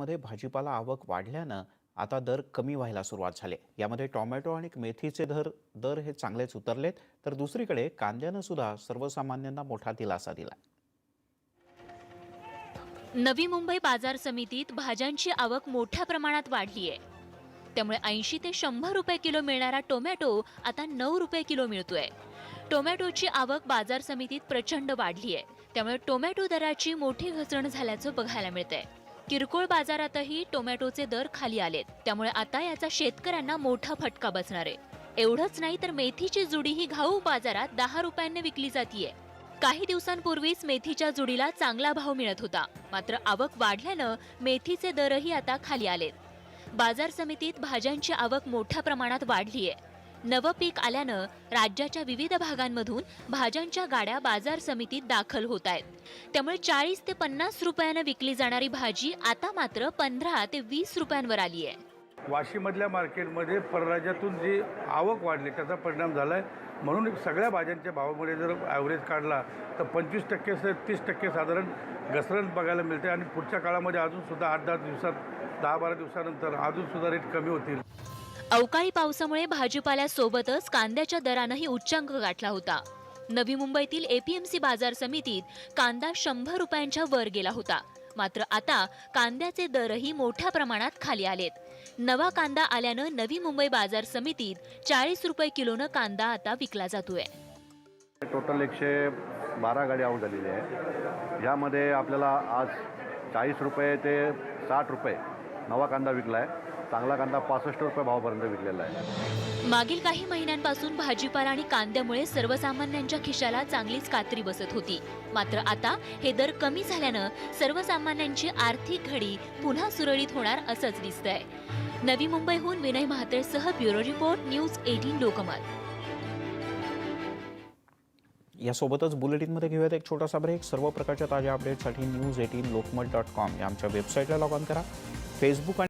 मार्केटमध्ये भाजीपाला आवक वाढल्यानं आता दर कमी व्हायला सुरुवात झाली. यामध्ये टोमॅटो आणि मेथीचे दर दर हे चांगलेच उतरलेत. तर दुसरीकडे कांद्यानं सुद्धा सर्वसामान्यांना मोठा दिलासा दिला नवी मुंबई बाजार समितीत भाज्यांची आवक मोठ्या प्रमाणात वाढली आहे त्यामुळे ऐंशी ते शंभर रुपये किलो मिळणारा टोमॅटो आता नऊ रुपये किलो मिळतोय. टोमॅटोची आवक बाजार समितीत प्रचंड वाढली आहे त्यामुळे टोमॅटो दराची मोठी घसरण झाल्याचं बघायला मिळतंय. किरकोळ बाजारातही टोमॅटोचे दर खाली आलेत. त्यामुळे आता याचा शेतकऱ्यांना मोठा फटका बसणार आहे. एवढंच नाही तर मेथीची जुडी ही घाऊ बाजारात दहा रुपयांनी विकली जातीये. काही दिवसांपूर्वीच मेथीच्या जुडीला चांगला भाव मिळत होता. मात्र आवक वाढल्यानं मेथीचे दरही आता खाली आलेत. बाजार समितीत भाज्यांची आवक मोठ्या प्रमाणात वाढली आहे नवं पीक आल्यानं राज्याच्या विविध भागांमधून भाज्यांच्या गाड्या बाजार समितीत दाखल होत आहेत. त्यामुळे चाळीस ते पन्नास रुपयानं विकली जाणारी भाजी आता मात्र पंधरा ते वीस रुपयांवर आली आहे. वाशीमधल्या मार्केटमध्ये परराज्यातून जी आवक वाढली त्याचा परिणाम झाला आहे म्हणून सगळ्या भाज्यांच्या भावामध्ये जर ॲव्हरेज काढला तर पंचवीस टक्के ते तीस टक्के साधारण घसरण बघायला मिळते. आणि पुढच्या काळामध्ये अजूनसुद्धा आठ दहा दिवसात दहा बारा दिवसानंतर अजूनसुद्धा रेट कमी होतील. अवकाळी पावसामुळे भाजीपाल्यासोबतच कांद्याच्या दरानंही उच्चांक गाठला होता. नवी मुंबईतील एपीएमसी बाजार समितीत कांदा शंभर रुपयांच्या वर गेला होता. मात्र आता कांद्याचे दरही मोठ्या प्रमाणात खाली आलेत. नवा कांदा आल्यानं नवी मुंबई बाजार समितीत चाळीस रुपये किलोनं कांदा आता विकला जातोय. टोटल एकशे बारा गाडी आऊट झालेली आहे यामध्ये आपल्याला आज चाळीस रुपये ते साठ रुपये नवा कांदा विकला आहे चांगला कांदा पासष्ट रुपये भावापर्यंत विकलेला आहे. मागील काही महिन्यांपासून भाजीपाला आणि कांद्यामुळे सर्वसामान्यांच्या खिशाला चांगलीच कात्री बसत होती. मात्र आता हे दर कमी झाल्यानं सर्वसामान्यांची आर्थिक घडी पुन्हा सुरळीत होणार असंच दिसतंय. नवी मुंबईहून Vinay म्हात्रेसह bureau report news eighteen Lokmat. यासोबतच बुलेटिनमध्ये घेऊयात एक छोटासा ब्रेक. सर्व प्रकारच्या ताज्या अपडेटसाठी news eighteen Lokmat dot com या आमच्या वेबसाईटला लॉग ऑन करा. फेसबुक आणि